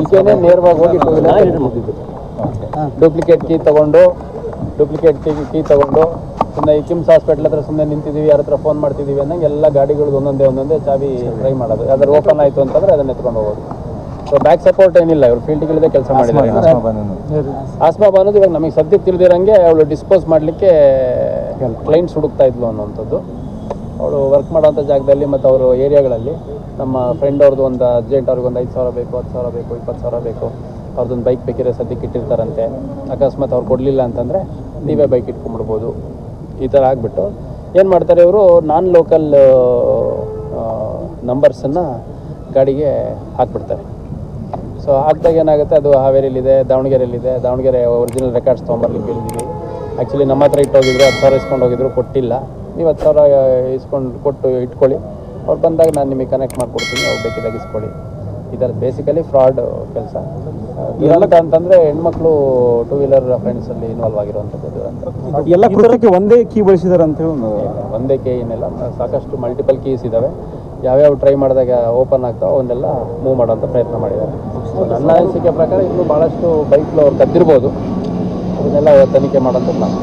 ಈಕೆನೇ ನೇರವಾಗಿ ಹೋಗಿ duplicate key ತಗೊಂಡು ಡೂಪ್ಲಿಕೇಟ್ ಕೀ ಕೀ ತಗೊಂಡು ಸುಮ್ಮನೆ ಈ ಕಿಮ್ಸ್ ಹಾಸ್ಪಿಟ್ಲ್ ಹತ್ರ ಸುಮ್ಮನೆ ನಿಂತಿದ್ದೀವಿ ಯಾರ ಹತ್ರ ಫೋನ್ ಮಾಡ್ತಿದ್ದೀವಿ ಅನ್ನಂಗೆ ಎಲ್ಲ ಗಾಡಿಗಳಿಗೆ ಒಂದೊಂದೇ ಒಂದೊಂದೇ ಚಾವಿ ಟ್ರೈ ಮಾಡೋದು. ಯಾವ್ದಾದ್ರು ಓಪನ್ ಆಯಿತು ಅಂತಂದ್ರೆ ಅದನ್ನ ಎತ್ಕೊಂಡು ಹೋಗೋದು. ಸೊ ಬ್ಯಾಕ್ ಸಪೋರ್ಟ್ ಏನಿಲ್ಲ ಇವ್ರು ಫೀಲ್ಡ್ಗಳಿದೆ ಕೆಲಸ ಮಾಡಿದ್ದಾರೆ. ಆಸ್ಮಾ ಅನ್ನೋದು ಇವಾಗ ನಮಗೆ ಸದ್ಯಕ್ಕೆ ತಿಳಿದಿರಂಗೆ ಅವಳು ಡಿಸ್ಪೋಸ್ ಮಾಡಲಿಕ್ಕೆ ಕ್ಲೈಂಟ್ಸ್ ಹುಡುಕ್ತಾ ಇದ್ಲು ಅನ್ನೋಂಥದ್ದು ಅವಳು ವರ್ಕ್ ಮಾಡೋಂಥ ಜಾಗದಲ್ಲಿ ಮತ್ತು ಅವರು ಏರಿಯಾಗಳಲ್ಲಿ ನಮ್ಮ ಫ್ರೆಂಡ್ ಅವ್ರದ್ದು ಒಂದು ಅರ್ಜೆಂಟ್ ಅವ್ರಿಗೆ ಒಂದು ಐದು ಸಾವಿರ ಬೇಕು, ಹತ್ತು ಸಾವಿರ ಬೇಕು, ಇಪ್ಪತ್ತು ಸಾವಿರ ಬೇಕು. ಅವ್ರದ್ದೊಂದು ಬೈಕ್ ಬೇಕಿರೋ ಸದ್ಯಕ್ಕೆ ಇಟ್ಟಿರ್ತಾರಂತೆ. ಅಕಸ್ಮಾತ್ ಅವ್ರು ಕೊಡಲಿಲ್ಲ ಅಂತಂದರೆ ನೀವೇ ಬೈಕ್ ಇಟ್ಕೊಂಡ್ಬಿಡ್ಬೋದು. ಈ ಥರ ಆಗಿಬಿಟ್ಟು ಏನು ಮಾಡ್ತಾರೆ ಇವರು? ನಾನ್ ಲೋಕಲ್ ನಂಬರ್ಸನ್ನು ಗಾಡಿಗೆ ಹಾಕ್ಬಿಡ್ತಾರೆ. ಸೊ ಹಾಕ್ದಾಗ ಏನಾಗುತ್ತೆ? ಅದು ಹಾವೇರಿಯಲ್ಲಿದೆ, ದಾವಣಗೆರೆಯಲ್ಲಿದೆ. ದಾವಣಗೆರೆ ಒರಿಜಿನಲ್ ರೆಕಾರ್ಡ್ಸ್ ತೊಗೊಂಬರ್ಲಿಕ್ಕೆ ಹೇಳಿದ್ದೀವಿ ಆ್ಯಕ್ಚುಲಿ ನಮ್ಮ ಹತ್ರ ಇಟ್ಟು ಹೋಗಿದ್ರು ಹತ್ತು ಸಾವಿರ ಇಸ್ಕೊಂಡು ಹೋಗಿದ್ರು ಕೊಟ್ಟಿಲ್ಲ. ನೀವು ಹತ್ತು ಸಾವಿರ ಇಸ್ಕೊಂಡು ಕೊಟ್ಟು ಇಟ್ಕೊಳ್ಳಿ. ಅವ್ರು ಬಂದಾಗ ನಾನು ನಿಮಗೆ ಕನೆಕ್ಟ್ ಮಾಡಿಕೊಡ್ತೀನಿ ಅವ್ರು ಬೇಕಿದಾಗ ಇಸ್ಕೊಳ್ಳಿ ಇದರ ಬೇಸಿಕಲಿ ಫ್ರಾಡ್ ಕೆಲಸ. ಇದೆಲ್ಲಕ್ಕೆ ಅಂತಂದರೆ ಹೆಣ್ಮಕ್ಳು ಟೂ ವೀಲರ್ ಫ್ರೆಂಡ್ಸಲ್ಲಿ ಇನ್ವಾಲ್ವ್ ಆಗಿರುವಂಥದ್ದು ಎಲ್ಲ ಕೃತ್ಯಕ್ಕೆ ಒಂದೇ ಕೀ ಬಳಸಿದಾರೆ ಅಂತ ಹೇಳಿ ಒಂದು ಒಂದೇ ಕೀ ಏನಿಲ್ಲ. ಸಾಕಷ್ಟು ಮಲ್ಟಿಪಲ್ ಕೀಸ್ ಇದ್ದಾವೆ ಯಾವ್ಯಾವ ಟ್ರೈ ಮಾಡಿದಾಗ ಓಪನ್ ಆಗ್ತಾವೆ ಅವನ್ನೆಲ್ಲ ಮೂವ್ ಮಾಡೋಂಥ ಪ್ರಯತ್ನ ಮಾಡಿದ್ದಾರೆ. ನನ್ನ ಅನಿಸಿಕೆ ಪ್ರಕಾರ ಇನ್ನೂ ಭಾಳಷ್ಟು ಬೈಕ್ಲು ಅವ್ರು ಕದ್ದಿರ್ಬೋದು. ಅದನ್ನೆಲ್ಲ ತನಿಖೆ ಮಾಡೋಂಥದ್ದು ನಾನು